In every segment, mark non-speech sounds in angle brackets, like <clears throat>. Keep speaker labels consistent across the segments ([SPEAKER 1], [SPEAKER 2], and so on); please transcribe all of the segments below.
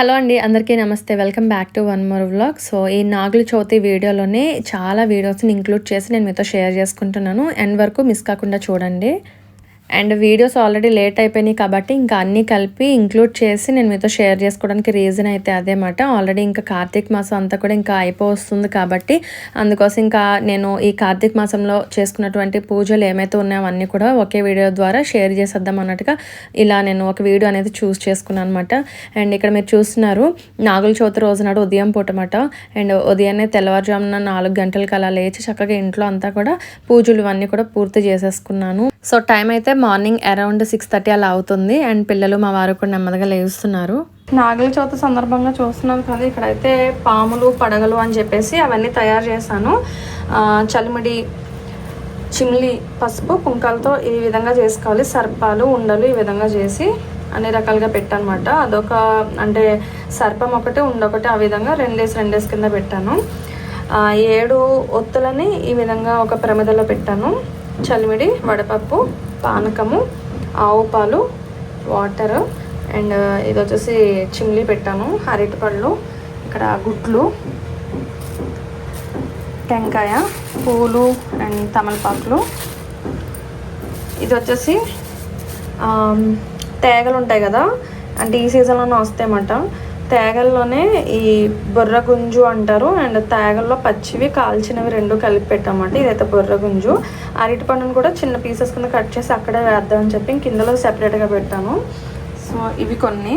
[SPEAKER 1] Hello అండి అందరికీ నమస్తే. Welcome back to one more vlog so ఈ నాగుల చవితి వీడియోలోనే చాలా వీడియోస్ని ఇంక్లూడ్ చేసి నేను మీతో షేర్ చేసుకుంటున్నాను. ఎండ్ వరకు మిస్ కాకుండా చూడండి. అండ్ వీడియోస్ ఆల్రెడీ లేట్ అయిపోయినాయి కాబట్టి ఇంకా అన్నీ కలిపి ఇంక్లూడ్ చేసి నేను మీతో షేర్ చేసుకోవడానికి రీజన్ అయితే అదేమాట ఆల్రెడీ ఇంకా కార్తీక మాసం అంతా కూడా ఇంకా అయిపోతుంది కాబట్టి అందుకోసం ఇంకా నేను ఈ కార్తీక మాసంలో చేసుకున్నటువంటి పూజలు ఏమైతే ఉన్నాయో అన్నీ కూడా ఒకే వీడియో ద్వారా షేర్ చేసేద్దాం అన్నట్టుగా ఇలా నేను ఒక వీడియో అనేది చూస్ చేసుకున్నాను అనమాట అండ్ ఇక్కడ మీరు చూస్తున్నారు నాగుల చవితి రోజు నాడు ఉదయం పూటమాట అండ్ ఉదయాన్నే తెల్లవారుజామున నాలుగు గంటలకు అలా లేచి చక్కగా ఇంట్లో అంతా కూడా పూజలు ఇవన్నీ కూడా పూర్తి చేసేసుకున్నాను. సో టైం అయితే మార్నింగ్ అరౌండ్ సిక్స్ థర్టీ అలా అవుతుంది అండ్ పిల్లలు మా వారు కూడా నెమ్మదిగా లేస్తున్నారు. నాగుల చవితి సందర్భంగా చూస్తున్నాను కదా ఇక్కడైతే పాములు పడగలు అని చెప్పేసి అవన్నీ తయారు చేశాను. చలిమిడి చిమ్లి పసుపు కుంకాలతో ఈ విధంగా చేసుకోవాలి. సర్పాలు ఉండలు ఈ విధంగా చేసి అన్ని రకాలుగా పెట్టానమాట అదొక అంటే సర్పం ఒకటి ఉండొకటి ఆ విధంగా రెండేసి రెండేసి కింద పెట్టాను. ఏడు ఒత్తులని ఈ విధంగా ఒక ప్రమిదలో పెట్టాను. చలిమిడి వడపప్పు పానకము ఆవు పాలు వాటర్ అండ్ ఇది వచ్చేసి చిమ్లీ పెట్టాను అరటిపళ్ళు ఇక్కడ గుడ్లు టెంకాయ పూలు అండ్ తమలపాకులు. ఇది వచ్చేసి తేగలు ఉంటాయి కదా అంటే ఈ సీజన్లోనే వస్తాయన్నమాట. తేగల్లోనే ఈ బొర్ర గుంజు అంటారు. అండ్ తేగల్లో పచ్చివి కాల్చినవి రెండు కలిపి పెట్టామంట ఇదైతే బొర్ర గుంజు. అరటి పండును కూడా చిన్న పీసెస్ కింద కట్ చేసి అక్కడే వేద్దామని చెప్పి కిందలో సెపరేట్గా పెట్టాను సో ఇవి కొన్ని.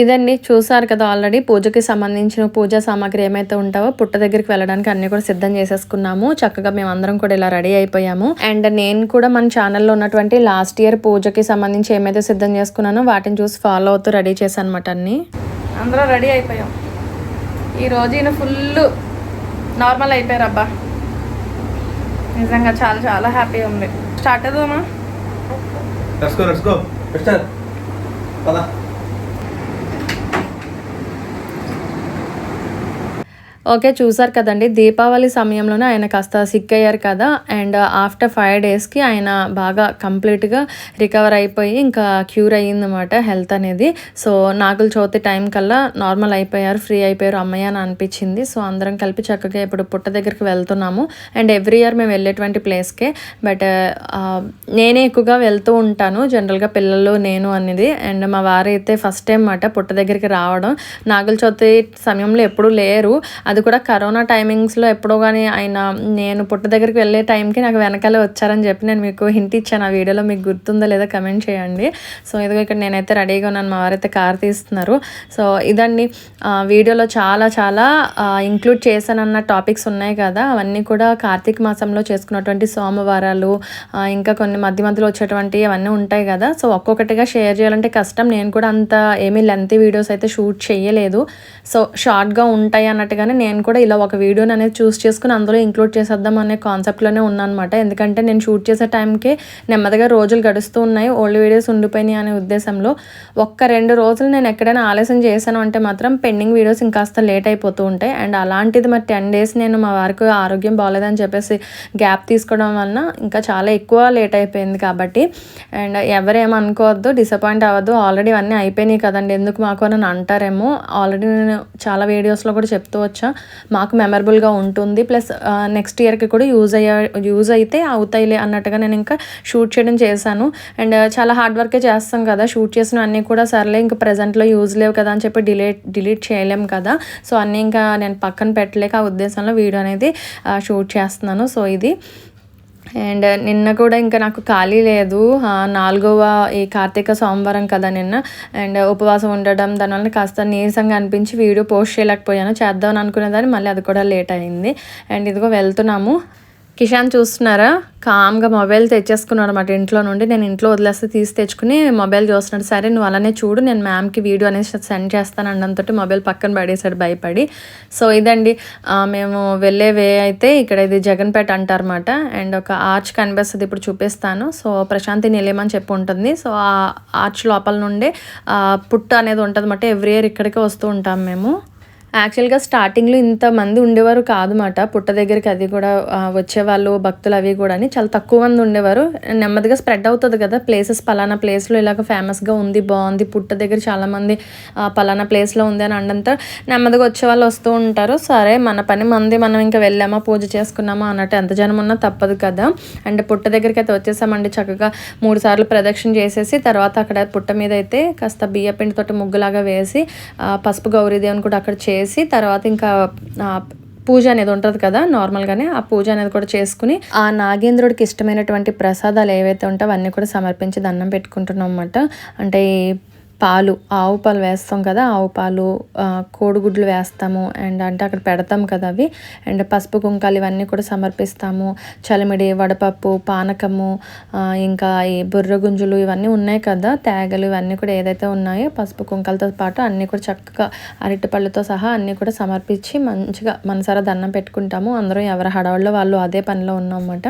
[SPEAKER 1] ఇదండి. చూసారు కదా ఆల్రెడీ పూజకి సంబంధించిన పూజా సామాగ్రి ఏమైతే ఉంటావో పుట్ట దగ్గరికి వెళ్ళడానికి అన్ని కూడా సిద్ధం చేసేసుకున్నాము. చక్కగా మేము అందరం కూడా ఇలా రెడీ అయిపోయాము. అండ్ నేను కూడా మన ఛానల్లో ఉన్నటువంటి లాస్ట్ ఇయర్ పూజకి సంబంధించి ఏమైతే సిద్ధం చేసుకున్నానో వాటిని చూసి ఫాలో అవుతూ రెడీ చేశాను అనమాట అన్ని. అందరం రెడీ అయిపోయాం. ఈ ఈయన ఫుల్ నార్మల్ అయిపోయారు అబ్బా. నిజంగా చాలా చాలా హ్యాపీగా ఉంది. స్టార్ట్ అవుదామా ఓకే చూసారు కదండి. దీపావళి సమయంలోనే ఆయన కాస్త సిక్ అయ్యారు కదా. అండ్ ఆఫ్టర్ ఫైవ్ డేస్కి ఆయన బాగా కంప్లీట్గా రికవర్ అయిపోయి ఇంకా క్యూర్ అయ్యిందన్నమాట హెల్త్ అనేది. సో నాగుల చవితి టైం కల్లా నార్మల్ అయిపోయారు ఫ్రీ అయిపోయారు అమ్మయ్య అని అనిపించింది. సో అందరం కలిపి చక్కగా ఇప్పుడు పుట్ట దగ్గరికి వెళ్తున్నాము. అండ్ ఎవ్రీ ఇయర్ మేము వెళ్ళేటువంటి ప్లేస్కే. బట్ నేనే ఎక్కువగా వెళ్తూ ఉంటాను. జనరల్గా పిల్లలు నేను అనేది. అండ్ మా వారైతే ఫస్ట్ టైం మాట పుట్ట దగ్గరికి రావడం. నాగుల చవితి సమయంలో ఎప్పుడూ లేరు. అది కూడా కరోనా టైమింగ్స్లో ఎప్పుడో కానీ ఆయన నేను పుట్ట దగ్గరికి వెళ్ళే టైంకి నాకు వెనకాలే వచ్చారని చెప్పి నేను మీకు హింట్ ఇచ్చాను. ఆ వీడియోలో మీకు గుర్తుందో లేదో కమెంట్ చేయండి. సో ఇదిగో ఇక్కడ నేనైతే రెడీగా ఉన్నాను. మా వారైతే కార్ తీస్తున్నారు. సో ఇదండి. వీడియోలో చాలా చాలా ఇంక్లూడ్ చేశానన్న టాపిక్స్ ఉన్నాయి కదా. అవన్నీ కూడా కార్తీక మాసంలో చేసుకున్నటువంటి సోమవారాలు ఇంకా కొన్ని మధ్య మధ్యలో వచ్చేటువంటి అవన్నీ ఉంటాయి కదా. సో ఒక్కొక్కటిగా షేర్ చేయాలంటే కష్టం. నేను కూడా అంత ఏమీ లెంతీ వీడియోస్ అయితే షూట్ చేయలేదు. సో షార్ట్గా ఉంటాయి అన్నట్టుగానే నేను కూడా ఇలా ఒక వీడియోని అనేది చూస్ చేసుకుని అందులో ఇంక్లూడ్ చేసేద్దాం అనే కాన్సెప్ట్లోనే ఉన్నానమాట. ఎందుకంటే నేను షూట్ చేసే టైంకి నెమ్మదిగా రోజులు గడుస్తూ ఉన్నాయి. ఓల్డ్ వీడియోస్ ఉండిపోయినాయి అనే ఉద్దేశంలో ఒక్క రెండు రోజులు నేను ఎక్కడైనా ఆలస్యం చేశాను అంటే మాత్రం పెండింగ్ వీడియోస్ ఇంకాస్త లేట్ అయిపోతూ ఉంటాయి. అండ్ అలాంటిది మరి టెన్ డేస్ నేను మా వారికి ఆరోగ్యం బాగాలేదని చెప్పేసి గ్యాప్ తీసుకోవడం వలన ఇంకా చాలా ఎక్కువ లేట్ అయిపోయింది కాబట్టి. అండ్ ఎవరేమనుకోవద్దు డిసప్పాయింట్ అవ్వద్దు. ఆల్రెడీ అన్నీ అయిపోయినాయి కదండి. ఎందుకు మాకు అని అంటారేమో. ఆల్రెడీ నేను చాలా వీడియోస్లో కూడా చెప్తూ వచ్చా. మాకు మెమరబుల్గా ఉంటుంది. ప్లస్ నెక్స్ట్ ఇయర్కి కూడా యూజ్ అయ్యే యూజ్ అయితే అవుతాయిలే అన్నట్టుగా నేను ఇంకా షూట్ చేయడం చేశాను. అండ్ చాలా హార్డ్ వర్కే చేస్తాం కదా. షూట్ చేసిన అన్నీ కూడా సర్లే ఇంకా ప్రజెంట్లో యూజ్ లేవు కదా అని చెప్పి డిలీట్ డిలీట్ చేయలేం కదా. సో అన్నీ ఇంకా నేను పక్కన పెట్టలేక ఆ ఉద్దేశంలో వీడియో అనేది షూట్ చేస్తున్నాను. సో ఇది. అండ్ నిన్న కూడా ఇంకా నాకు ఖాళీ లేదు. నాలుగవ ఈ కార్తీక సోమవారం కదా నిన్న. అండ్ ఉపవాసం ఉండడం దానివల్ల కాస్త నీరసంగా అనిపించి వీడియో పోస్ట్ చేయలేకపోయాను. చేద్దామని అనుకునేదాన్ని మళ్ళీ అది కూడా లేట్ అయింది. అండ్ ఇదిగో వెళ్తున్నాము. కిషాన్ చూస్తున్నారా? కామ్గా మొబైల్ తెచ్చేసుకున్నాడు అనమాట ఇంట్లో నుండి నేను ఇంట్లో వదిలేస్తే తీసి తెచ్చుకుని మొబైల్ చూస్తున్నాడు. సరే నువ్వు అలానే చూడు నేను మ్యామ్కి వీడియో అనేది సెండ్ చేస్తాను అనడంతో మొబైల్ పక్కన పడేసాడు భయపడి. సో ఇదండి. మేము వెళ్ళే వే అయితే ఇక్కడ ఇది జగన్పేట అంటారన్నమాట. అండ్ ఒక ఆర్చ్ కనిపిస్తుంది ఇప్పుడు చూపిస్తాను. సో ప్రశాంతి నిలయమని చెప్పి ఉంటుంది. సో ఆ ఆర్చ్ లోపల నుండే పుట్ట అనేది ఉంటుంది అన్నమాట ఎవ్రీ ఇయర్ ఇక్కడికే వస్తూ ఉంటాం మేము. యాక్చువల్గా స్టార్టింగ్లో ఇంతమంది ఉండేవారు కాదన్నమాట పుట్ట దగ్గరికి అది కూడా వచ్చేవాళ్ళు భక్తులు అవి కూడా చాలా తక్కువ మంది ఉండేవారు. నెమ్మదిగా స్ప్రెడ్ అవుతుంది కదా. ప్లేసెస్ పలానా ప్లేస్లో ఇలాగ ఫేమస్గా ఉంది బాగుంది. పుట్ట దగ్గర చాలామంది పలానా ప్లేస్లో ఉంది అని అండంతా నెమ్మదిగా వచ్చే వాళ్ళు వస్తూ ఉంటారు. సరే మన పని మంది మనం ఇంకా వెళ్ళామా పూజ చేసుకున్నామా అన్నట్టు ఎంత జనం ఉన్నా తప్పదు కదా. అండ్ పుట్ట దగ్గరికి అయితే వచ్చేసామండి చక్కగా మూడు సార్లు ప్రదక్షిణ చేసేసి తర్వాత అక్కడ పుట్ట మీద అయితే కాస్త బియ్య పిండితోటి ముగ్గులాగా వేసి పసుపు గౌరీదేవిని కూడా అక్కడ చేసి తర్వాత ఇంకా పూజ అనేది ఉంటుంది కదా నార్మల్గానే ఆ పూజ అనేది కూడా చేసుకుని ఆ నాగేంద్రుడికి ఇష్టమైనటువంటి ప్రసాదాలు ఏవైతే ఉంటాయో అవన్నీ కూడా సమర్పించి దండం పెట్టుకుంటున్నాం అన్నమాట. అంటే పాలు ఆవు పాలు వేస్తాం కదా ఆవు పాలు కోడిగుడ్లు వేస్తాము అండ్ అంటే అక్కడ పెడతాం కదా అవి. అండ్ పసుపు కుంకాలు ఇవన్నీ కూడా సమర్పిస్తాము. చలిమిడి వడపప్పు పానకము ఇంకా ఈ బుర్ర గుంజులు ఇవన్నీ ఉన్నాయి కదా తేగలు ఇవన్నీ కూడా ఏదైతే ఉన్నాయో పసుపు కుంకాలతో పాటు అన్నీ కూడా చక్కగా అరటిపళ్ళతో సహా అన్నీ కూడా సమర్పించి మంచిగా మనసారా దండం పెట్టుకుంటాము. అందరం ఎవరి హడావుల్లో వాళ్ళు అదే పనిలో ఉన్నాం అన్నమాట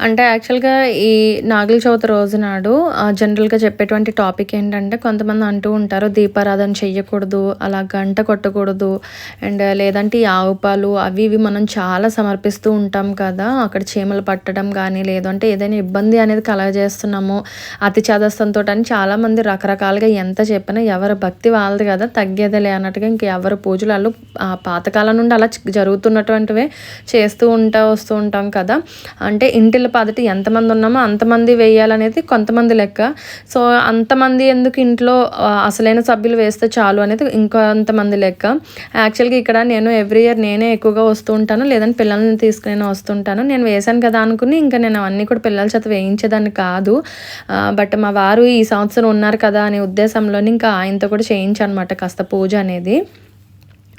[SPEAKER 1] అంటే యాక్చువల్గా ఈ నాగుల చవితి రోజు నాడు జనరల్గా చెప్పేటువంటి టాపిక్ ఏంటంటే కొంతమంది అంటూ ఉంటారు దీపారాధన చెయ్యకూడదు అలా గంట కొట్టకూడదు అండ్ లేదంటే ఈ ఆవు పాలు అవి ఇవి మనం చాలా సమర్పిస్తూ ఉంటాం కదా అక్కడ చీమలు పట్టడం కానీ లేదంటే ఏదైనా ఇబ్బంది అనేది కలగజేస్తున్నాము అతి చాదస్తంతో అని చాలామంది రకరకాలుగా ఎంత చెప్పినా ఎవరి భక్తి వాళ్ళది కదా తగ్గేదేలే అన్నట్టుగా ఇంక ఎవరి పూజలు వాళ్ళు పాతకాలం నుండి అలా జరుగుతున్నటువంటివే చేస్తూ ఉంటా వస్తూ ఉంటాం కదా. అంటే ఇంటిలో పాదటి ఎంతమంది ఉన్నామో అంతమంది వేయాలనేది కొంతమంది లెక్క. సో అంతమంది ఎందుకు ఇంట్లో అసలైన సభ్యులు వేస్తే చాలు అనేది ఇంకొంతమంది లెక్క. యాక్చువల్గా ఇక్కడ నేను ఎవ్రీ ఇయర్ నేనే ఎక్కువగా వస్తూ ఉంటాను. లేదంటే పిల్లల్ని తీసుకుని నేను వస్తుంటాను నేను వేశాను కదా అనుకుని ఇంకా నేను అన్నీ కూడా పిల్లల చేత వేయించేదాన్ని కాదు. బట్ మా వారు ఈ సంవత్సరం ఉన్నారు కదా అనే ఉద్దేశంలోని ఇంకా ఆయనతో కూడా చేయించాను అనమాట కాస్త పూజ అనేది.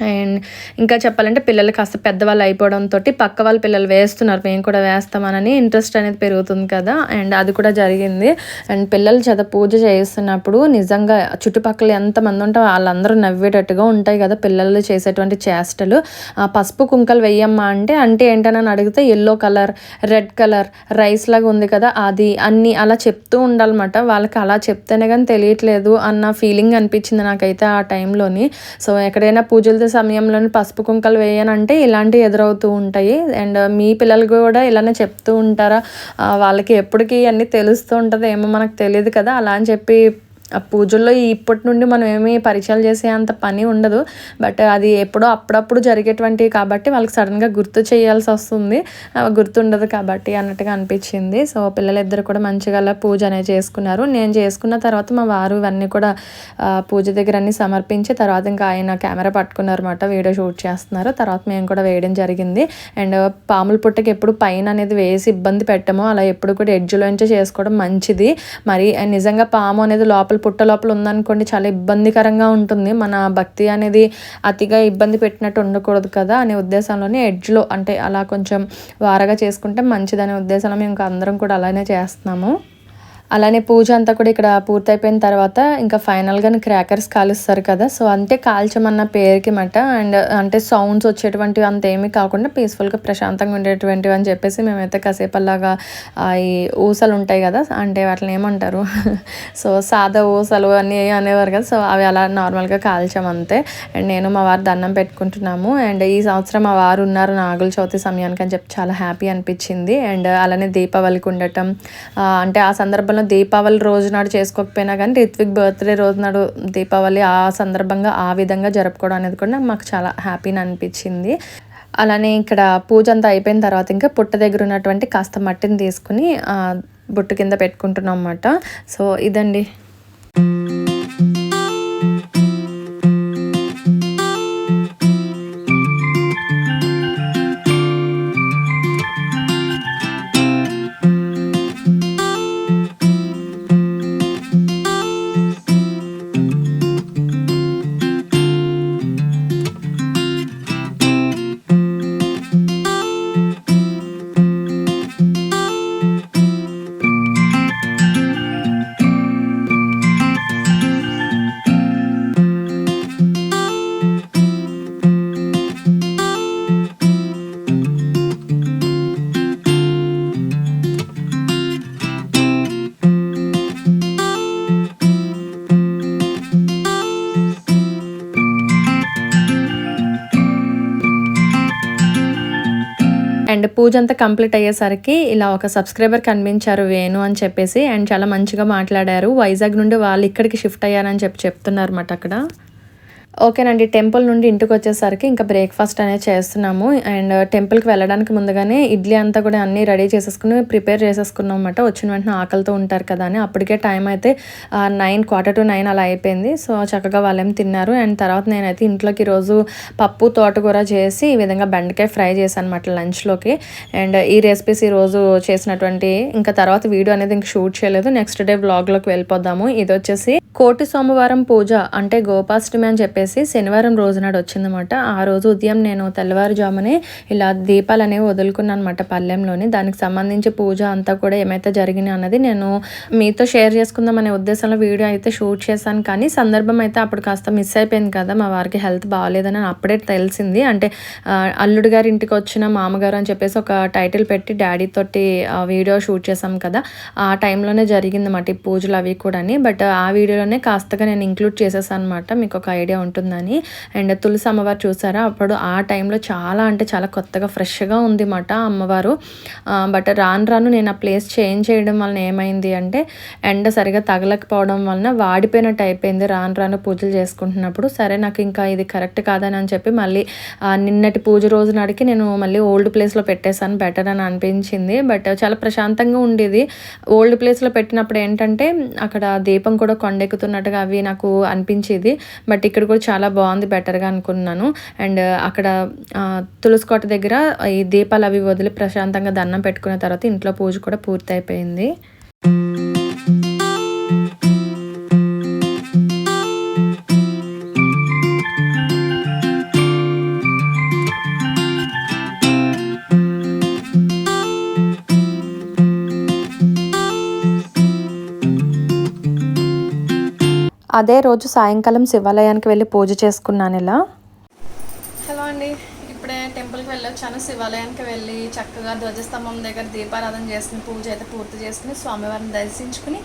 [SPEAKER 1] అండ్ ఇంకా చెప్పాలంటే పిల్లలు కాస్త పెద్దవాళ్ళు అయిపోవడంతో పక్క వాళ్ళ పిల్లలు వేస్తున్నారు. మేము కూడా వేస్తామని ఇంట్రెస్ట్ అనేది పెరుగుతుంది కదా. అండ్ అది కూడా జరిగింది. అండ్ పిల్లలు చేత పూజ చేస్తున్నప్పుడు నిజంగా చుట్టుపక్కల ఎంతమంది ఉంటే వాళ్ళందరూ నవ్వేటట్టుగా ఉంటాయి కదా పిల్లలు చేసేటువంటి చేష్టలు. ఆ పసుపు కుంకలు వేయమ్మా అంటే అంటే ఏంటని అడిగితే yellow colour red colour rice లాగా ఉంది కదా అది అన్ని అలా చెప్తూ ఉండాలన్నమాట. వాళ్ళకి అలా చెప్తేనే కానీ తెలియట్లేదు అన్న ఫీలింగ్ అనిపించింది నాకైతే ఆ టైంలోని సో ఎక్కడైనా పూజలు సమయంలోనే పసుపు కుంకలు వేయనంటే ఇలాంటివి ఎదురవుతూ ఉంటాయి. అండ్ మీ పిల్లలు కూడా ఇలానే చెప్తూ ఉంటారా? వాళ్ళకి ఎప్పటికీ అన్నీ తెలుస్తూ ఉంటుంది ఏమో మనకు తెలియదు కదా. అలా అని చెప్పి ఆ పూజల్లో ఇప్పటి నుండి మనం ఏమీ పరిచయాలు చేసే అంత పని ఉండదు. బట్ అది ఎప్పుడో అప్పుడప్పుడు జరిగేటువంటివి కాబట్టి వాళ్ళకి సడన్గా గుర్తు చేయాల్సి వస్తుంది. గుర్తుండదు కాబట్టి అన్నట్టుగా అనిపించింది. సో పిల్లలిద్దరు కూడా మంచిగా అలా పూజ అనేది చేసుకున్నారు. నేను చేసుకున్న తర్వాత మా వారు ఇవన్నీ కూడా పూజ దగ్గర అన్ని సమర్పించి తర్వాత ఇంకా ఆయన కెమెరా పట్టుకున్నారు అనమాట వీడియో షూట్ చేస్తున్నారు. తర్వాత మేము కూడా వేయడం జరిగింది. అండ్ పాముల పుట్టకి ఎప్పుడు పైన అనేది వేసి ఇబ్బంది పెట్టము. అలా ఎప్పుడు కూడా ఎడ్జ్లోంచి చేసుకోవడం మంచిది. మరి నిజంగా పాము అనేది లోపల పుట్ట లోపల ఉందనుకోండి చాలా ఇబ్బందికరంగా ఉంటుంది. మన భక్తి అనేది అతిగా ఇబ్బంది పెట్టినట్టు ఉండకూడదు కదా అనే ఉద్దేశంలోనే ఎడ్జ్లో అంటే అలా కొంచెం వారగా చేసుకుంటే మంచిదనే ఉద్దేశంలో మేము ఇంకా అందరం కూడా అలానే చేస్తున్నాము. అలానే పూజ అంతా కూడా ఇక్కడ పూర్తయిపోయిన తర్వాత ఇంకా ఫైనల్గా క్రాకర్స్ కాలుస్తారు కదా. సో అంతే కాల్చమన్న పేరుకి మాట. అండ్ అంటే సౌండ్స్ వచ్చేటువంటివి అంత ఏమీ కాకుండా పీస్ఫుల్గా ప్రశాంతంగా ఉండేటువంటివి అని చెప్పేసి మేమైతే కాసేపు అలాగా ఈ ఊసలు ఉంటాయి కదా. అంటే వాటిని ఏమంటారు? <laughs> సో సాదా ఊసలు అని అనేవారు కదా. సో అవి అలా నార్మల్గా కాల్చాం అంతే. అండ్ నేను మా వారు దండం పెట్టుకుంటున్నాము. అండ్ ఈ సంవత్సరం మా వారు ఉన్నారు నాగుల చవితి సమయానికి అని చెప్పి చాలా హ్యాపీ అనిపించింది. అండ్ అలానే దీపావళికి ఉండటం అంటే ఆ సందర్భంలో దీపావళి రోజు నాడు చేసుకోకపోయినా కానీ రిత్విక్ బర్త్డే రోజు నాడు దీపావళి ఆ సందర్భంగా ఆ విధంగా జరుపుకోవడం అనేది కూడా మాకు చాలా హ్యాపీని అనిపించింది. అలానే ఇక్కడ పూజ అంతా అయిపోయిన తర్వాత ఇంకా పుట్ట దగ్గర ఉన్నటువంటి కాస్త మట్టిని తీసుకుని బొట్టు కింద పెట్టుకుంటున్నాం అన్నమాట. సో ఇదండి. అండ్ పూజ అంతా కంప్లీట్ అయ్యేసరికి ఇలా ఒక సబ్స్క్రైబర్ కనిపించారు వేణు అని చెప్పేసి అండ్ చాలా మంచిగా మాట్లాడారు. వైజాగ్ నుండి వాళ్ళు ఇక్కడికి షిఫ్ట్ అయ్యారని చెప్పి చెప్తున్నారు అన్నమాట అక్కడ. ఓకేనండి టెంపుల్ నుండి ఇంటికి వచ్చేసరికి ఇంకా బ్రేక్ఫాస్ట్ అనేది చేస్తున్నాము. అండ్ టెంపుల్కి వెళ్ళడానికి ముందుగానే ఇడ్లీ అంతా కూడా అన్నీ రెడీ చేసేసుకుని ప్రిపేర్ చేసేసుకున్నాం అనమాట వచ్చిన వెంటనే ఆకలితో ఉంటారు కదా అని. అప్పటికే టైం అయితే నైన్ క్వార్టర్ టు నైన్ అలా అయిపోయింది. సో చక్కగా వాళ్ళేం తిన్నారు. అండ్ తర్వాత నేనైతే ఇంట్లోకి ఈరోజు పప్పు తోటకూర చేసి ఈ విధంగా బెండకాయ ఫ్రై చేశాను అనమాట లంచ్లోకి. అండ్ ఈ రెసిపీస్ ఈరోజు చేసినటువంటి ఇంకా తర్వాత వీడియో అనేది ఇంక షూట్ చేయలేదు. నెక్స్ట్ డే బ్లాగ్లోకి వెళ్ళిపోదాము. ఇది వచ్చేసి కోటి సోమవారం పూజ అంటే గోపాష్టమి అని చెప్పి చెప్పేసి శనివారం రోజు నాడు వచ్చిందనమాట ఆ రోజు ఉదయం నేను తెల్లవారుజామునే ఇలా దీపాలు అనేవి వదులుకున్నాను అనమాట పల్లెంలోని. దానికి సంబంధించి పూజ అంతా కూడా ఏమైతే జరిగినా అన్నది నేను మీతో షేర్ చేసుకుందాం అనే ఉద్దేశంలో వీడియో అయితే షూట్ చేశాను. కానీ సందర్భం అయితే అప్పుడు కాస్త మిస్ అయిపోయింది కదా మా వారికి హెల్త్ బాగాలేదని అప్పుడే తెలిసింది. అంటే అల్లుడు గారి ఇంటికి వచ్చిన మామగారు అని చెప్పేసి ఒక టైటిల్ పెట్టి డాడీ తోటి ఆ, వీడియో షూట్ చేసాం కదా ఆ టైంలోనే జరిగిందన్నమాట ఈ పూజలు అవి కూడా బట్ ఆ వీడియోలోనే కాస్తగా నేను ఇంక్లూడ్ చేసేసాను అనమాట మీకు ఒక ఐడియా ఉంటుందని. అండ్ తులసి అమ్మవారు చూసారా? అప్పుడు ఆ టైంలో చాలా అంటే చాలా కొత్తగా ఫ్రెష్గా ఉంది మాట అమ్మవారు. బట్ రాను రాను నేను ఆ ప్లేస్ చేంజ్ చేయడం వలన ఏమైంది అంటే ఎండ సరిగా తగలకపోవడం వలన వాడిపోయినట్టు అయిపోయింది రాను రాను పూజలు చేసుకుంటున్నప్పుడు. సరే నాకు ఇంకా ఇది కరెక్ట్ కాదని అని చెప్పి మళ్ళీ నిన్నటి పూజ రోజు నాడికి నేను మళ్ళీ ఓల్డ్ ప్లేస్లో పెట్టేశాను బెటర్ అని అనిపించింది. బట్ చాలా ప్రశాంతంగా ఉండేది. ఓల్డ్ ప్లేస్లో పెట్టినప్పుడు ఏంటంటే అక్కడ దీపం కూడా కొండెక్కుతున్నట్టుగా అవి నాకు అనిపించేది. బట్ ఇక్కడ కూడా చాలా బాగుంది బెటర్గా అనుకున్నాను. అండ్ అక్కడ తులసికోట తులసి కోట దగ్గర ఈ దీపాలు అవి వదిలి ప్రశాంతంగా దండం పెట్టుకున్న తర్వాత ఇంట్లో పూజ కూడా పూర్తి అదే రోజు సాయంకాలం శివాలయానికి వెళ్ళి పూజ చేసుకున్నాను ఇలా. హలో అండి. ఇప్పుడే టెంపుల్కి వెళ్ళొచ్చాను. శివాలయానికి వెళ్ళి చక్కగా ధ్వజస్తంభం దగ్గర దీపారాధన చేసుకుని పూజ అయితే పూర్తి చేసుకుని స్వామివారిని దర్శించుకుని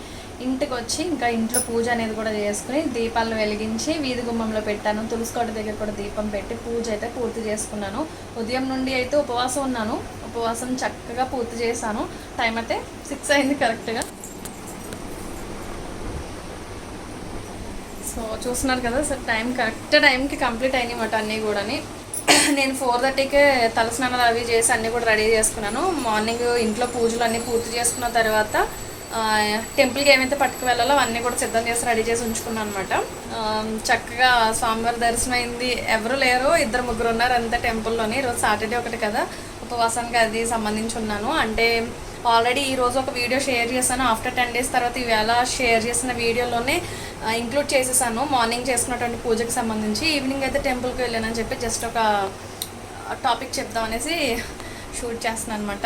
[SPEAKER 1] ఇంటికి వచ్చి ఇంకా ఇంట్లో పూజ అనేది కూడా చేసుకుని దీపాలను వెలిగించి వీధి గుమ్మంలో పెట్టాను. తులసికోట దగ్గర కూడా దీపం పెట్టి పూజ అయితే పూర్తి చేసుకున్నాను. ఉదయం నుండి అయితే ఉపవాసం ఉన్నాను. ఉపవాసం చక్కగా పూర్తి చేశాను. టైం అయితే సిక్స్ అయింది కరెక్ట్గా. సో చూస్తున్నారు కదా సార్ టైం కరెక్ట్ టైంకి కంప్లీట్ అయినాయి అన్నీ కూడాని. <clears throat> నేను ఫోర్ థర్టీకే తలస్నానాలు అవి చేసి అన్నీ కూడా రెడీ చేసుకున్నాను. మార్నింగ్ ఇంట్లో పూజలు అన్నీ పూర్తి చేసుకున్న తర్వాత టెంపుల్కి ఏమైతే పట్టుకు వెళ్ళాలో అవన్నీ కూడా సిద్ధం చేసి రెడీ చేసి ఉంచుకున్నాను అనమాట చక్కగా స్వామివారి దర్శనం అయింది. ఎవరు లేరు ఇద్దరు ముగ్గురు ఉన్నారు అంతే టెంపుల్లోని. ఈరోజు సాటర్డే ఒకటి కదా ఉపవాసానికి అది సంబంధించి ఉన్నాను. అంటే ఆల్రెడీ ఈరోజు ఒక వీడియో షేర్ చేశాను. ఆఫ్టర్ టెన్ డేస్ తర్వాత ఈవేళ షేర్ చేసిన వీడియోలోనే ఇంక్లూడ్ చేసేసాను. మార్నింగ్ చేసుకున్నటువంటి పూజకి సంబంధించి ఈవినింగ్ అయితే టెంపుల్కి వెళ్ళానని చెప్పి జస్ట్ ఒక టాపిక్ చెప్దాం అనేసి షూట్ చేస్తున్నాను అనమాట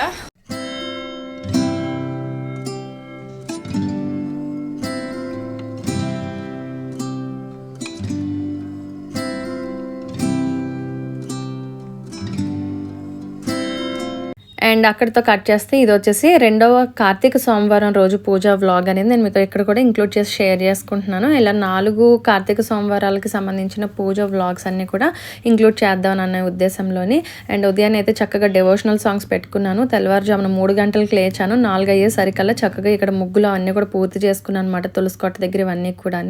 [SPEAKER 1] అండ్ అక్కడితో కట్ చేస్తే ఇది వచ్చేసి రెండవ కార్తీక సోమవారం రోజు పూజ వ్లాగ్ అనేది నేను మీతో ఇక్కడ కూడా ఇంక్లూడ్ చేసి షేర్ చేసుకుంటున్నాను. ఇలా నాలుగు కార్తీక సోమవారాలకి సంబంధించిన పూజ వ్లాగ్స్ అన్నీ కూడా ఇంక్లూడ్ చేద్దాం అనే ఉద్దేశంలోని అండ్ ఉదయాన్నే అయితే చక్కగా డెవోషనల్ సాంగ్స్ పెట్టుకున్నాను. తెల్లవారుజామున మూడు గంటలకు లేచాను. నాలుగు అయ్యేసరికల్లా చక్కగా ఇక్కడ ముగ్గులు అవన్నీ కూడా పూర్తి చేసుకున్నాను అనమాట తులసికోట దగ్గర ఇవన్నీ కూడా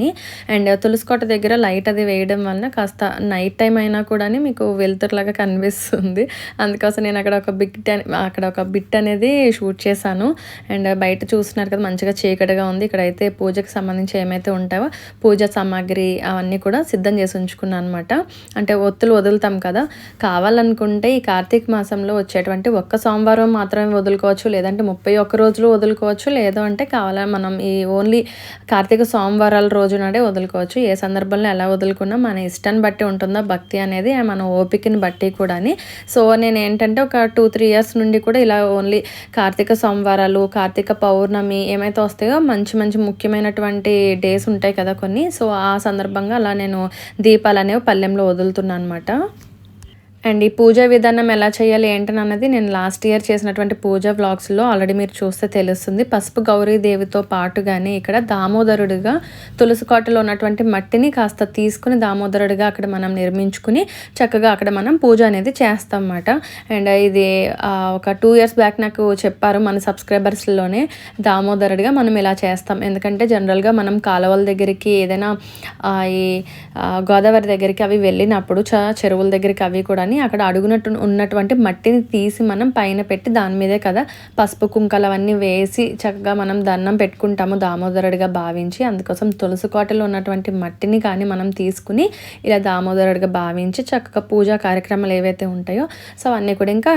[SPEAKER 1] అండ్ తులసికోట దగ్గర లైట్ అది వేయడం వలన కాస్త నైట్ టైం అయినా కూడా మీకు వెలుతురులాగా కనిపిస్తుంది. అందుకోసం నేను అక్కడ ఒక బిగ్ టెన్ అక్కడ ఒక బిట్ అనేది షూట్ చేశాను. అండ్ బయట చూస్తున్నారు కదా మంచిగా చీకటిగా ఉంది. ఇక్కడైతే పూజకి సంబంధించి ఏమైతే ఉంటాయో పూజ సామాగ్రి అవన్నీ కూడా సిద్ధం చేసి ఉంచుకున్నాను అనమాట అంటే ఒత్తులు వదులుతాం కదా. కావాలనుకుంటే ఈ కార్తీక మాసంలో వచ్చేటువంటి ఒక్క సోమవారం మాత్రమే వదులుకోవచ్చు. లేదంటే ముప్పై ఒక్క రోజులు వదులుకోవచ్చు. లేదు అంటే కావాలని మనం ఈ ఓన్లీ కార్తీక సోమవారాల రోజు నాడే వదులుకోవచ్చు. ఏ సందర్భంలో ఎలా వదులుకున్నా మన ఇష్టాన్ని బట్టి ఉంటుందో భక్తి అనేది మన ఓపికని బట్టి కూడా సో నేను ఏంటంటే ఒక టూ త్రీ ఇయర్స్ నుండి కూడా ఇలా ఓన్లీ కార్తీక సోమవారాలు కార్తీక పౌర్ణమి ఏమైతే వస్తాయో మంచి మంచి ముఖ్యమైనటువంటి డేస్ ఉంటాయి కదా కొన్ని. సో ఆ సందర్భంగా అలా నేను దీపాలు అనేవి పల్లెంలో వదులుతున్నాను అనమాట అండ్ ఈ పూజా విధానం ఎలా చేయాలి ఏంటని అన్నది నేను లాస్ట్ ఇయర్ చేసినటువంటి పూజా వ్లాగ్స్లో ఆల్రెడీ మీరు చూస్తే తెలుస్తుంది. పసుపు గౌరీదేవితో పాటుగానే ఇక్కడ దామోదరుడిగా తులసి కోటలో ఉన్నటువంటి మట్టిని కాస్త తీసుకుని దామోదరుడిగా అక్కడ మనం నిర్మించుకుని చక్కగా అక్కడ మనం పూజ అనేది చేస్తాం అన్నమాట అండ్ ఇది ఒక టూ ఇయర్స్ బ్యాక్ నాకు చెప్పారు మన సబ్స్క్రైబర్స్లోనే దామోదరుడిగా మనం ఇలా చేస్తాం. ఎందుకంటే జనరల్గా మనం కాలువల దగ్గరికి ఏదైనా ఈ గోదావరి దగ్గరికి అవి వెళ్ళినప్పుడు చ చెరువుల దగ్గరికి అవి కూడా కానీ అక్కడ అడుగునట్టు ఉన్నటువంటి మట్టిని తీసి మనం పైన పెట్టి దాని మీదే కదా పసుపు కుంకలు అవన్నీ వేసి చక్కగా మనం దండం పెట్టుకుంటాము దామోదరుడిగా భావించి. అందుకోసం తులసి కోటలో ఉన్నటువంటి మట్టిని కానీ మనం తీసుకుని ఇలా దామోదరుడిగా భావించి చక్కగా పూజా కార్యక్రమాలు ఏవైతే ఉంటాయో సో అవన్నీ కూడా ఇంకా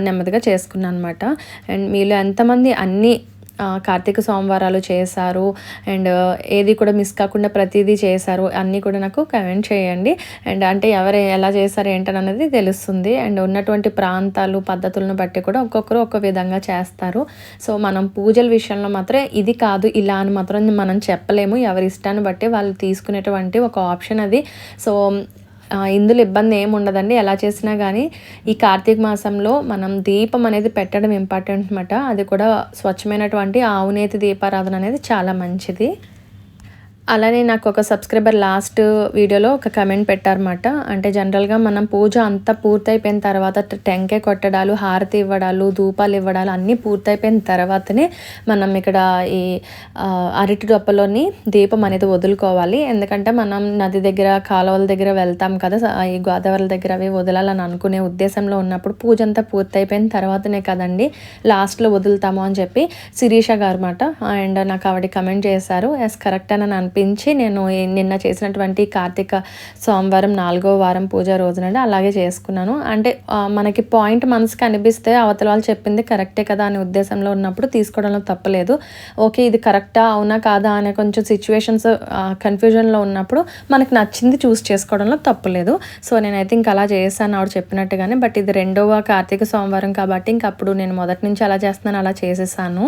[SPEAKER 1] నెమ్మదిగా చేసుకున్నాను అనమాట అండ్ మీలో ఎంతమంది అన్నీ కార్తీక సోమవారాలు చేశారు. అండ్ ఏది కూడా మిస్ కాకుండా ప్రతిదీ చేశారు. అన్నీ కూడా నాకు కమెంట్ చేయండి. అండ్ అంటే ఎవరు ఎలా చేశారు ఏంటని అనేది తెలుస్తుంది. అండ్ ఉన్నటువంటి ప్రాంతాలు పద్ధతులను బట్టి కూడా ఒక్కొక్కరు ఒక్కో విధంగా చేస్తారు. సో మనం పూజల విషయంలో మాత్రం ఇది కాదు ఇలా అని మాత్రం మనం చెప్పలేము. ఎవరి ఇష్టాన్ని బట్టి వాళ్ళు తీసుకునేటువంటి ఒక ఆప్షన్ అది. సో ఇందులో ఇబ్బంది ఏమి ఉండదండి. ఎలా చేసినా కానీ ఈ కార్తీక మాసంలో మనం దీపం అనేది పెట్టడం ఇంపార్టెంట్ అనమాట అది కూడా స్వచ్ఛమైనటువంటి ఆవునేతి దీపారాధన అనేది చాలా మంచిది. అలానే నాకు ఒక సబ్స్క్రైబర్ లాస్ట్ వీడియోలో ఒక కమెంట్ పెట్టారన్నమాట. అంటే జనరల్గా మనం పూజ అంతా పూర్తయిపోయిన తర్వాత టెంకాయ కొట్టడాలు హారతి ఇవ్వడాలు ధూపాలు ఇవ్వడాలు అన్నీ పూర్తయిపోయిన తర్వాతనే మనం ఇక్కడ ఈ అరటి డొప్పలోని దీపం అనేది వదులుకోవాలి. ఎందుకంటే మనం నది దగ్గర కాలువల దగ్గర వెళ్తాం కదా ఈ గోదావరి దగ్గర అవి వదలాలని అనుకునే ఉద్దేశంలో ఉన్నప్పుడు పూజ అంతా పూర్తయిపోయిన తర్వాతనే కదండి లాస్ట్లో వదులుతాము అని చెప్పి శిరీష గారు మాట. అండ్ నాకు ఆవిడ కమెంట్ చేశారు ఎస్ కరెక్ట్ అని అనిపించి నేను నిన్న చేసినటువంటి కార్తీక సోమవారం నాలుగో వారం పూజ రోజునండి అలాగే చేసుకున్నాను. అంటే మనకి పాయింట్ మనసుకి అనిపిస్తే అవతల వాళ్ళు చెప్పింది కరెక్టే కదా అనే ఉద్దేశంలో ఉన్నప్పుడు తీసుకోవడంలో తప్పలేదు. ఓకే ఇది కరెక్టా? అవునా కాదా? అనే కొంచెం సిచ్యువేషన్స్ కన్ఫ్యూజన్లో ఉన్నప్పుడు మనకు నచ్చింది చూస్ చేసుకోవడంలో తప్పులేదు. సో నేనైతే ఇంకా అలా చేశాను ఆవిడ చెప్పినట్టుగానే. బట్ ఇది రెండవ కార్తీక సోమవారం కాబట్టి ఇంక అప్పుడు నేను మొదటి నుంచి అలా చేస్తున్నాను అలా చేసేసాను.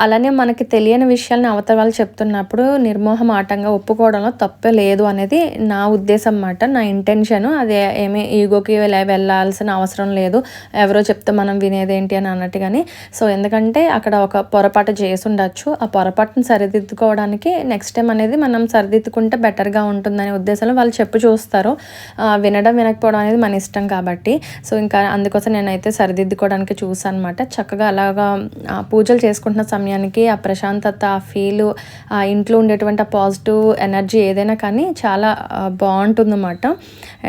[SPEAKER 1] అలానే మనకి తెలియని విషయాల్ని అవతల వాళ్ళు చెప్తున్నప్పుడు నిర్మోహమాటంగా ఒప్పుకోవడంలో తప్పే లేదు అనేది నా ఉద్దేశం అన్నమాట నా ఇంటెన్షన్ అది ఏమీ ఈగోకి వెళ్ళ- వెళ్ళాల్సిన అవసరం లేదు. ఎవరో చెప్తే మనం వినేదేంటి అని అన్నట్టు కానీ సో ఎందుకంటే అక్కడ ఒక పొరపాటు చేసి ఉండొచ్చు ఆ పొరపాటును సరిదిద్దుకోవడానికి నెక్స్ట్ టైం అనేది మనం సరిదిద్దుకుంటే బెటర్గా ఉంటుందనే ఉద్దేశంలో వాళ్ళు చెప్పు చూస్తారు. వినడం వినకపోవడం అనేది మన ఇష్టం కాబట్టి. సో ఇంకా అందుకోసం నేనైతే సరిదిద్దుకోవడానికి చూసాను అనమాట చక్కగా అలాగా పూజలు చేసుకుంటున్న సమయం సమయానికి ఆ ప్రశాంతత ఆ ఫీలు ఆ ఇంట్లో ఉండేటువంటి ఆ పాజిటివ్ ఎనర్జీ ఏదైనా కానీ చాలా బాగుంటుందన్నమాట.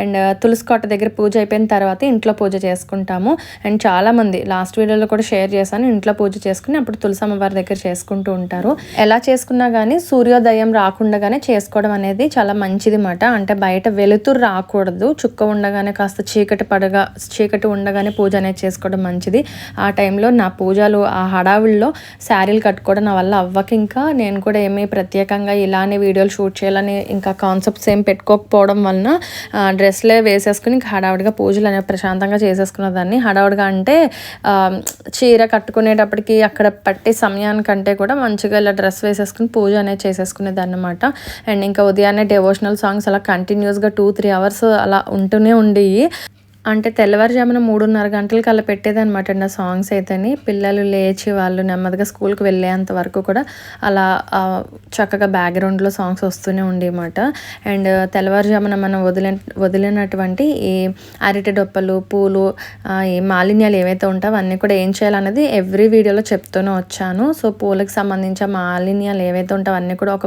[SPEAKER 1] అండ్ తులసి కోట దగ్గర పూజ అయిపోయిన తర్వాత ఇంట్లో పూజ చేసుకుంటాము. అండ్ చాలామంది లాస్ట్ వీడియోలో కూడా షేర్ చేశాను ఇంట్లో పూజ చేసుకుని అప్పుడు తులసి అమ్మవారి దగ్గర చేసుకుంటూ ఉంటారు. ఎలా చేసుకున్నా కానీ సూర్యోదయం రాకుండానే చేసుకోవడం అనేది చాలా మంచిది మాట అంటే బయట వెలుతురు రాకూడదు. చుక్క ఉండగానే కాస్త చీకటి పడగా చీకటి ఉండగానే పూజ అనేది చేసుకోవడం మంచిది. ఆ టైంలో నా పూజలు ఆ హడావిడిలో శారీలు కట్టుకోవడం నా వల్ల అవ్వక ఇంకా. నేను కూడా ఏమీ ప్రత్యేకంగా ఇలానే వీడియోలు షూట్ చేయాలని ఇంకా కాన్సెప్ట్స్ ఏం పెట్టుకోకపోవడం వలన డ్రెస్లే వేసేసుకుని ఇంకా హడావుడిగా పూజలు అనేవి ప్రశాంతంగా చేసేసుకున్నదాన్ని హడావుడిగా అంటే చీర కట్టుకునేటప్పటికి అక్కడ పట్టే సమయానికంటే కూడా మంచిగా ఇలా డ్రెస్ వేసేసుకుని పూజ అనేది చేసేసుకునేదాన్ని అనమాట అండ్ ఇంకా ఉదయాన్నే డివోషనల్ సాంగ్స్ అలా కంటిన్యూస్గా టూ త్రీ అవర్స్ అలా ఉంటూనే ఉండేవి అంటే తెల్లవారుజామున మూడున్నర గంటలకి అలా పెట్టేదన్నమాట అండి ఆ సాంగ్స్ అయితేని. పిల్లలు లేచి వాళ్ళు నెమ్మదిగా స్కూల్కి వెళ్ళేంత వరకు కూడా అలా చక్కగా బ్యాక్గ్రౌండ్లో సాంగ్స్ వస్తూనే ఉండేమాట. అండ్ తెల్లవారుజామున మనం వదిలిన వదిలినటువంటి ఈ అరటి డొప్పలు పూలు ఈ మాలిన్యాలు ఏవైతే ఉంటాయో అవన్నీ కూడా ఏం చేయాలనేది ఎవ్రీ వీడియోలో చెప్తూనే వచ్చాను. సో పూలకు సంబంధించిన మాలిన్యాలు ఏవైతే ఉంటాయో అవన్నీ కూడా ఒక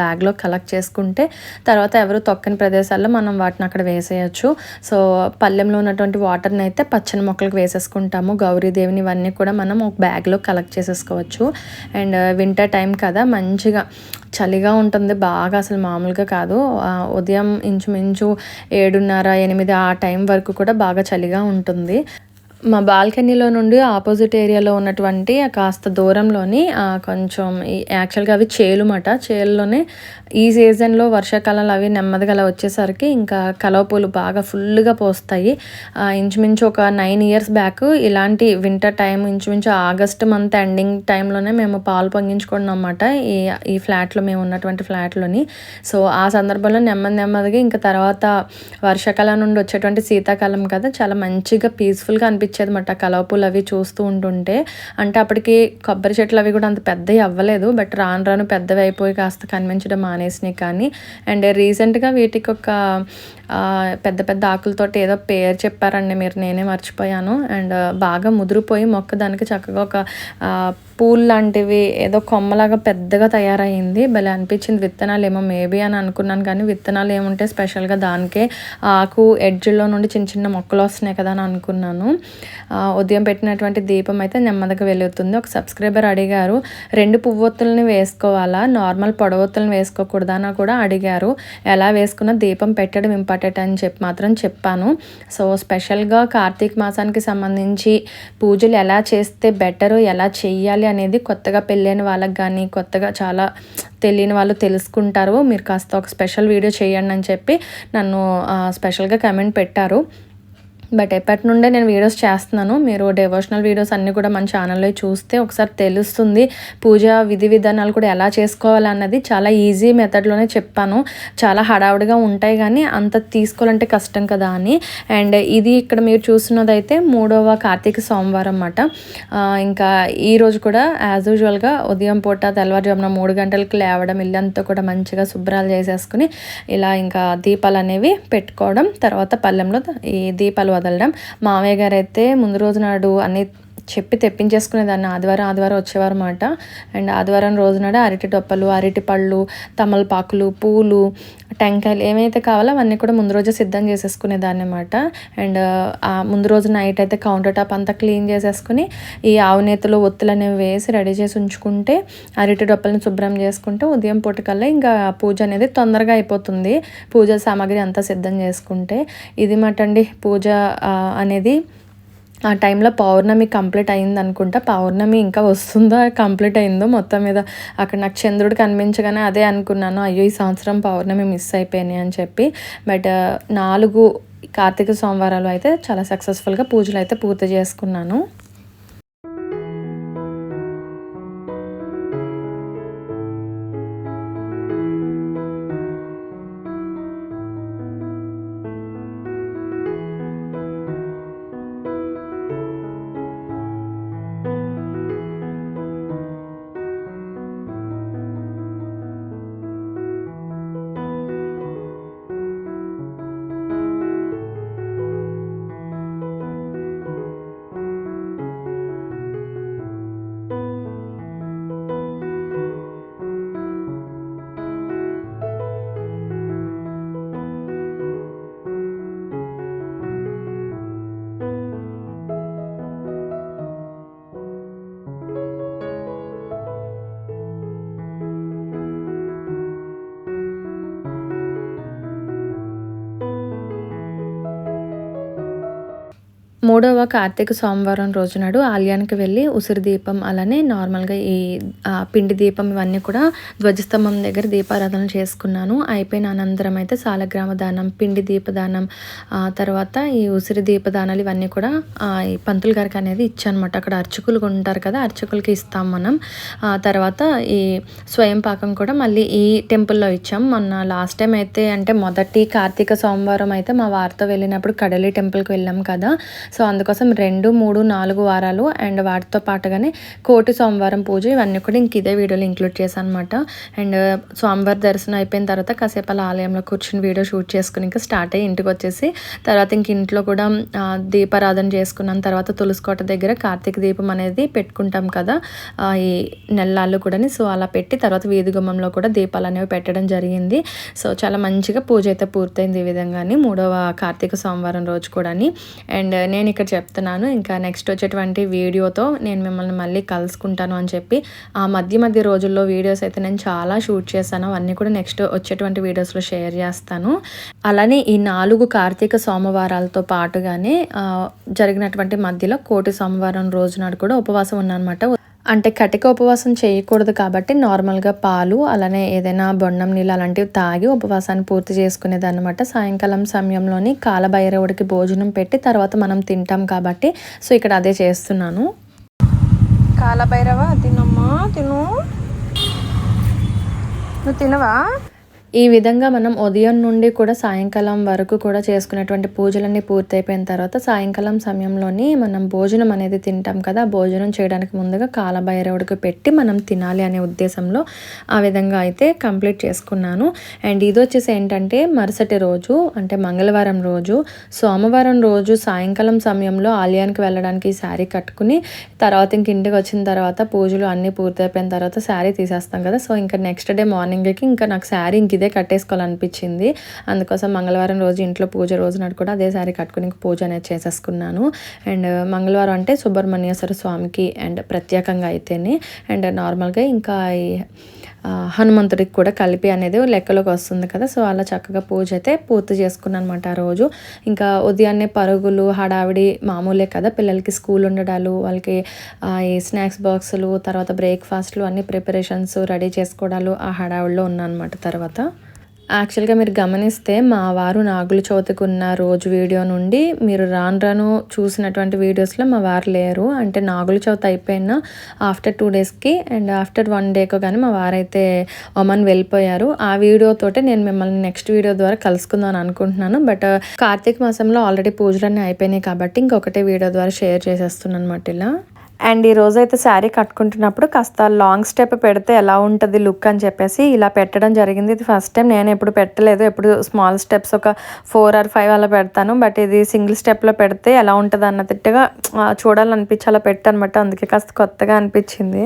[SPEAKER 1] బ్యాగ్లో కలెక్ట్ చేసుకుంటే తర్వాత ఎవరు తొక్కని ప్రదేశాల్లో మనం వాటిని అక్కడ వేసేయచ్చు. సో పల్లెంలో ఉన్నటువంటి వాటర్ని అయితే పచ్చని మొక్కలకు వేసేసుకుంటాము. గౌరీదేవిని ఇవన్నీ కూడా మనం ఒక బ్యాగ్లో కలెక్ట్ చేసేసుకోవచ్చు. అండ్ వింటర్ టైం కదా మంచిగా చలిగా ఉంటుంది. బాగా అసలు మామూలుగా కాదు. ఉదయం ఇంచుమించు ఏడున్నర ఎనిమిది ఆ టైం వరకు కూడా బాగా చలిగా ఉంటుంది. మా బాల్కనీలో నుండి ఆపోజిట్ ఏరియాలో ఉన్నటువంటి కాస్త దూరంలోని కొంచెం ఈ- యాక్చువల్గా అవి చేలుమాట. చేలులోనే ఈ సీజన్లో వర్షాకాలంలో అవి నెమ్మదిగా అలా వచ్చేసరికి ఇంకా కలవ పూలు బాగా ఫుల్గా పోస్తాయి. ఇంచుమించు ఒక నైన్ ఇయర్స్ బ్యాక్ ఇలాంటి వింటర్ టైం ఇంచుమించు ఆగస్ట్ మంత్ ఎండింగ్ టైంలోనే మేము పాలు పొంగించుకున్నాం అన్నమాట ఈ ఈ ఫ్లాట్లో మేము ఉన్నటువంటి ఫ్లాట్లోని. సో ఆ సందర్భంలో నెమ్మది నెమ్మదిగా ఇంకా తర్వాత వర్షాకాలం నుండి వచ్చేటువంటి శీతాకాలం కదా చాలా మంచిగా పీస్ఫుల్గా అనిపించింది అన్నమాట కలవ పూలు అవి చూస్తూ ఉంటుంటే అంటే అప్పటికి కొబ్బరి చెట్లు అవి కూడా అంత పెద్దవి అవ్వలేదు. బట్ రాను రాను పెద్దవి అయిపోయి కాస్త కనిపించడం మానేసినాయి కానీ అండ్ రీసెంట్గా వీటికి ఒక పెద్ద పెద్ద ఆకులతోటి ఏదో పేరు చెప్పారండి మీరు. నేనే మర్చిపోయాను. అండ్ బాగా ముదిరిపోయి మొక్క దానికి చక్కగా ఒక పూల్ లాంటివి ఏదో కొమ్మలాగా పెద్దగా తయారయ్యింది. భలే అనిపించింది. విత్తనాలు ఏమో మేబీ అని అనుకున్నాను కానీ విత్తనాలు ఏముంటే స్పెషల్గా దానికే ఆకు ఎడ్జ్లో నుండి చిన్న చిన్న మొక్కలు వస్తున్నాయి కదా అని అనుకున్నాను. ఉదయం పెట్టినటువంటి దీపం అయితే నెమ్మదిగా వెలుగుతుంది. ఒక సబ్స్క్రైబర్ అడిగారు రెండు పువ్వొత్తులని వేసుకోవాలా? నార్మల్ పొడవొత్తులను వేసుకోకూడదా? కూడా అడిగారు. ఎలా వేసుకున్న దీపం పెట్టడం ఇంపార్టెంట్ అని చెప్పి మాత్రం చెప్పాను. సో స్పెషల్గా కార్తీక మాసానికి సంబంధించి పూజలు ఎలా చేస్తే బెటర్? ఎలా చెయ్యాలి? అనేది కొత్తగా పెళ్ళైన వాళ్ళకి కానీ కొత్తగా చాలా తెలియని వాళ్ళు తెలుసుకుంటారు. మీరు కాస్త ఒక స్పెషల్ వీడియో చేయండి అని చెప్పి నన్ను స్పెషల్గా కమెంట్ పెట్టారు. బట్ ఎప్పటి నుండే నేను వీడియోస్ చేస్తున్నాను. మీరు డివోషనల్ వీడియోస్ అన్నీ కూడా మన ఛానల్లో చూస్తే ఒకసారి తెలుస్తుంది. పూజ విధి విధానాలు కూడా ఎలా చేసుకోవాలన్నది చాలా ఈజీ మెథడ్లోనే చెప్పాను. చాలా హడావుడిగా ఉంటాయి కానీ అంత తీసుకోవాలంటే కష్టం కదా అని. అండ్ ఇది ఇక్కడ మీరు చూస్తున్నదైతే మూడవ కార్తీక సోమవారం అన్నమాట. ఇంకా ఈరోజు కూడా యాజ్ యూజువల్గా ఉదయం పూట తెల్లవారుజామున మూడు గంటలకు లేవడం ఇల్లంతా కూడా మంచిగా శుభ్రాలు చేసేసుకుని ఇలా ఇంకా దీపాలు అనేవి పెట్టుకోవడం తర్వాత పళ్ళెంలో ఈ దీపాలు వదలడం. మామయ్య గారు అయితే ముందు రోజు నాడు అన్ని చెప్పి తెప్పించేసుకునేదాన్ని ఆదివారం ఆదివారం వచ్చేవారు అనమాట అండ్ ఆదివారం రోజు అరటి డొప్పలు అరటి పళ్ళు తమలపాకులు పూలు టెంకాయలు ఏమైతే కావాలో అవన్నీ కూడా ముందు రోజే సిద్ధం చేసేసుకునేదాన్ని అనమాట అండ్ ఆ ముందు రోజు నైట్ అయితే కౌంటర్ టాప్ అంతా క్లీన్ చేసేసుకుని ఈ ఆవునేతలు ఒత్తులు అనేవి వేసి రెడీ చేసి ఉంచుకుంటే అరటి డొప్పలను శుభ్రం చేసుకుంటే ఉదయం పూటకల్లా ఇంకా పూజ అనేది తొందరగా అయిపోతుంది. పూజ సామాగ్రి అంతా సిద్ధం చేసుకుంటే. ఇది మటండి పూజ అనేది ఆ టైంలో పౌర్ణమి కంప్లీట్ అయింది అనుకుంటా. పౌర్ణమి ఇంకా వస్తుందో? కంప్లీట్ అయిందో మొత్తం మీద అక్కడ నాకు చంద్రుడు కనిపించగానే అదే అనుకున్నాను. అయ్యో ఈ సంవత్సరం పౌర్ణమి మిస్ అయిపోయినాయి అని చెప్పి. బట్ నాలుగు కార్తీక సోమవారాలు అయితే చాలా సక్సెస్ఫుల్గా పూజలు అయితే పూర్తి చేసుకున్నాను. మూడవ కార్తీక సోమవారం రోజు నాడు ఆలయానికి వెళ్ళి ఉసిరి దీపం అలానే నార్మల్గా ఈ పిండి దీపం ఇవన్నీ కూడా ధ్వజస్తంభం దగ్గర దీపారాధన చేసుకున్నాను. అయిపోయిన అనంతరం అయితే సాలగ్రామ దానం పిండి దీపదానం తర్వాత ఈ ఉసిరి దీపదానాలు ఇవన్నీ కూడా ఈ పంతులు గారికి అనేది ఇచ్చానమాట. అక్కడ అర్చకులు ఉంటారు కదా అర్చకులకి ఇస్తాం మనం. తర్వాత ఈ స్వయం పాకం కూడా మళ్ళీ ఈ టెంపుల్లో ఇచ్చాం. మొన్న లాస్ట్ టైం అయితే అంటే మొదటి కార్తీక సోమవారం అయితే మా వారితో వెళ్ళినప్పుడు కడలి టెంపుల్కి వెళ్ళాం కదా. సో అందుకోసం రెండు మూడు నాలుగు వారాలు అండ్ వాటితో పాటుగానే కోటి సోమవారం పూజ ఇవన్నీ కూడా ఇంక ఇదే వీడియోలో ఇంక్లూడ్ చేశాను అనమాట అండ్ సోమవారం దర్శనం అయిపోయిన తర్వాత కాసేపు అలా ఆలయంలో కూర్చుని వీడియో షూట్ చేసుకుని ఇంకా స్టార్ట్ అయ్యి ఇంటికి వచ్చేసి తర్వాత ఇంక ఇంట్లో కూడా దీపారాధన చేసుకున్నాను. తర్వాత తులసికోట దగ్గర కార్తీక దీపం అనేది పెట్టుకుంటాం కదా ఈ నెల్లాళ్ళు కూడా సో అలా పెట్టి తర్వాత వీధి గుమ్మంలో కూడా దీపాలు అనేవి పెట్టడం జరిగింది. సో చాలా మంచిగా పూజ అయితే పూర్తయింది ఈ విధంగాని మూడవ కార్తీక సోమవారం రోజు కూడా అండ్ నేను నేను ఇక్కడ చెప్తున్నాను. ఇంకా నెక్స్ట్ వచ్చేటువంటి వీడియోతో నేను మిమ్మల్ని మళ్ళీ కలుసుకుంటాను అని చెప్పి ఆ మధ్య మధ్య రోజుల్లో వీడియోస్ అయితే నేను చాలా షూట్ చేశాను. అవన్నీ కూడా నెక్స్ట్ వచ్చేటువంటి వీడియోస్లో షేర్ చేస్తాను. అలానే ఈ నాలుగు కార్తీక సోమవారాలతో పాటుగానే జరిగినటువంటి మధ్యలో కోటి సోమవారం రోజు నాడు కూడా ఉపవాసం ఉన్నానమాట అంటే కటిక ఉపవాసం చేయకూడదు కాబట్టి నార్మల్గా పాలు అలానే ఏదైనా బొండం నీళ్ళు అలాంటివి తాగి ఉపవాసాన్ని పూర్తి చేసుకునేదన్నమాట. సాయంకాలం సమయంలోని కాలభైరవుడికి భోజనం పెట్టి తర్వాత మనం తింటాం కాబట్టి సో ఇక్కడ అదే చేస్తున్నాను. కాలభైరవ తినమ్మా తిను. నువ్వు తినవా? ఈ విధంగా మనం ఉదయం నుండి కూడా సాయంకాలం వరకు కూడా చేసుకునేటువంటి పూజలన్నీ పూర్తయిపోయిన తర్వాత సాయంకాలం సమయంలోని మనం భోజనం అనేది తింటాం కదా భోజనం చేయడానికి ముందుగా కాలభైరవుడికి పెట్టి మనం తినాలి అనే ఉద్దేశంలో ఆ విధంగా అయితే కంప్లీట్ చేసుకున్నాను. అండ్ ఇది వచ్చేసి ఏంటంటే మరుసటి రోజు అంటే మంగళవారం రోజు సోమవారం రోజు సాయంకాలం సమయంలో ఆలయానికి వెళ్ళడానికి శారీ కట్టుకుని తర్వాత ఇంక ఇంటికి వచ్చిన తర్వాత పూజలు అన్నీ పూర్తయిపోయిన తర్వాత శారీ తీసేస్తాం కదా. సో ఇంకా నెక్స్ట్ డే మార్నింగ్కి ఇంకా నాకు శారీ ఇంక ఇదే కట్టేసుకోవాలనిపించింది. అందుకోసం మంగళవారం రోజు ఇంట్లో పూజ రోజు నాడు కూడా అదే సారీ కట్టుకుని పూజ అనేది చేసేసుకున్నాను. అండ్ మంగళవారం అంటే సుబ్రహ్మణ్యేశ్వర స్వామికి అండ్ ప్రత్యేకంగా అయితేనే అండ్ నార్మల్గా ఇంకా ఈ హనుమంతుడికి కూడా కలిపి అనేది లెక్కలోకి వస్తుంది కదా. సో అలా చక్కగా పూజ అయితే పూర్తి చేసుకున్నాను అనమాట ఆ రోజు. ఇంకా ఉదయాన్నే పరుగులు హడావిడి మామూలే కదా పిల్లలకి స్కూల్ ఉండడాలు వాళ్ళకి ఈ స్నాక్స్ బాక్సులు తర్వాత బ్రేక్ఫాస్ట్లు అన్ని ప్రిపరేషన్స్ రెడీ చేసుకోవడాలు ఆ హడావిడిలో ఉన్నాను అనమాట తర్వాత. యాక్చువల్గా మీరు గమనిస్తే మా వారు నాగుల చవితికి ఉన్న రోజు వీడియో నుండి మీరు రాను రాను చూసినటువంటి వీడియోస్లో మా వారు లేరు. అంటే నాగుల చవితి అయిపోయిన ఆఫ్టర్ టూ డేస్కి అండ్ ఆఫ్టర్ వన్ డేకో కానీ మా వారైతే ఒమన్ వెళ్ళిపోయారు. ఆ వీడియోతోటే నేను మిమ్మల్ని నెక్స్ట్ వీడియో ద్వారా కలుసుకుందాం అని అనుకుంటున్నాను. బట్ uh, కార్తీక మాసంలో ఆల్రెడీ పూజలన్నీ అయిపోయినాయి కాబట్టి ఇంకొకటే వీడియో ద్వారా షేర్ చేసేస్తున్నాను అనమాట ఇలా. అండ్ ఈ అయితే శారీ కట్టుకుంటున్నప్పుడు కాస్త లాంగ్ స్టెప్ పెడితే ఎలా ఉంటుంది లుక్ అని చెప్పేసి ఇలా పెట్టడం జరిగింది. ఇది ఫస్ట్ టైం నేను ఎప్పుడు పెట్టలేదు. ఎప్పుడు స్మాల్ స్టెప్స్ ఒక ఫోర్ ఆర్ ఫైవ్ అలా పెడతాను. బట్ ఇది సింగిల్ స్టెప్లో పెడితే ఎలా ఉంటుంది అన్నట్టుగా చూడాలనిపించి అలా పెట్టనమాట అందుకే కాస్త కొత్తగా అనిపించింది.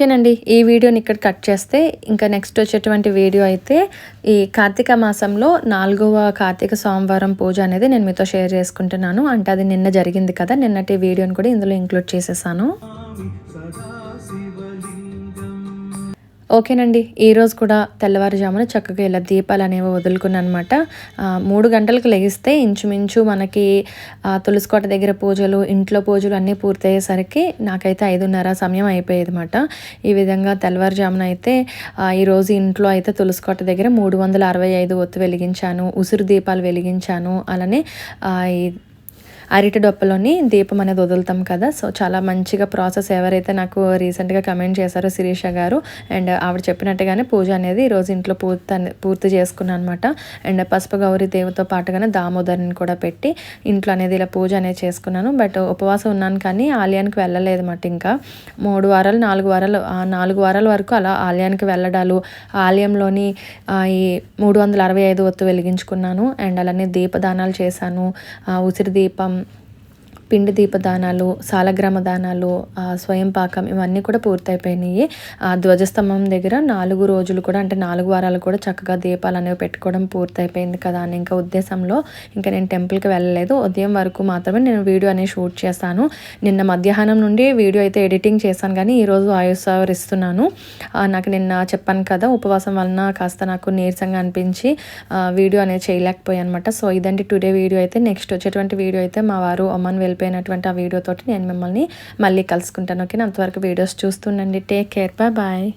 [SPEAKER 1] ఓకేనండి. ఈ వీడియోని ఇక్కడ కట్ చేస్తే ఇంకా నెక్స్ట్ వచ్చేటువంటి వీడియో అయితే ఈ కార్తీక మాసంలో నాలుగవ కార్తీక సోమవారం పూజ అనేది నేను మీతో షేర్ చేసుకుంటున్నాను. అంటే అది నిన్న జరిగింది కదా నిన్నటి వీడియోని కూడా ఇందులో ఇంక్లూడ్ చేసేసాను. ఓకేనండి. ఈరోజు కూడా తెల్లవారుజామున చక్కగా ఇలా దీపాలు అనేవి వదులుకున్నానమాట. అనమాట మూడు గంటలకు లెగిస్తే ఇంచుమించు మనకి తులసికోట దగ్గర పూజలు ఇంట్లో పూజలు అన్నీ పూర్తయ్యేసరికి నాకైతే ఐదున్నర సమయం అయిపోయేది అనమాట ఈ విధంగా తెల్లవారుజామున అయితే ఈరోజు ఇంట్లో అయితే తులసికోట దగ్గర మూడు వందల అరవై ఐదు ఒత్తు వెలిగించాను ఉసురు దీపాలు వెలిగించాను అలానే ఈ అరటి డొప్పలోని దీపం అనేది వదులుతాం కదా. సో చాలా మంచిగా ప్రాసెస్ ఎవరైతే నాకు రీసెంట్గా కమెంట్ చేశారో శిరీష గారు అండ్ ఆవిడ చెప్పినట్టుగానే పూజ అనేది ఈరోజు ఇంట్లో పూర్తి అనే- పూర్తి చేసుకున్నాను అనమాట అండ్ పసుపు గౌరి దేవుతో పాటుగానే దామోదరిని కూడా పెట్టి ఇంట్లో అనేది ఇలా పూజ అనేది చేసుకున్నాను. బట్ ఉపవాసం ఉన్నాను కానీ ఆలయానికి వెళ్ళలేదు మాట ఇంకా. మూడు వారాలు నాలుగు వారాలు ఆ నాలుగు వారాల వరకు అలా ఆలయానికి వెళ్ళడాలు ఆలయంలోని ఈ మూడు వందల అరవై ఐదు ఒత్తు వెలిగించుకున్నాను. అండ్ అలానే దీపదానాలు చేశాను. ఉసిరి దీపం పిండి దీపదానాలు సాలగ్రామ దానాలు స్వయం పాకం ఇవన్నీ కూడా పూర్తయిపోయినాయి. ఆ ధ్వజస్తంభం దగ్గర నాలుగు రోజులు కూడా అంటే నాలుగు వారాలు కూడా చక్కగా దీపాలు అనేవి పెట్టుకోవడం పూర్తయిపోయింది కదా అని ఇంకా ఉద్దేశంలో ఇంకా నేను టెంపుల్కి వెళ్ళలేదు. ఉదయం వరకు మాత్రమే నేను వీడియో అనేది షూట్ చేశాను నిన్న మధ్యాహ్నం నుండి వీడియో అయితే ఎడిటింగ్ చేశాను కానీ ఈరోజు వాయిస్ ఓవర్ ఇస్తున్నాను. నాకు నిన్న చెప్పాను కదా ఉపవాసం వలన కాస్త నాకు నీరసంగా అనిపించి వీడియో అనేది చేయలేకపోయాను అనమాట సో ఇదండి టుడే వీడియో అయితే. నెక్స్ట్ వచ్చేటువంటి వీడియో అయితే మా వారు అమ్మని ఉండిపోయినటువంటి ఆ వీడియోతోటి నేను మిమ్మల్ని మళ్ళీ కలుసుకుంటాను ఓకే అంతవరకు వీడియోస్ చూస్తుండండి టేక్ కేర్ బాయ్ బాయ్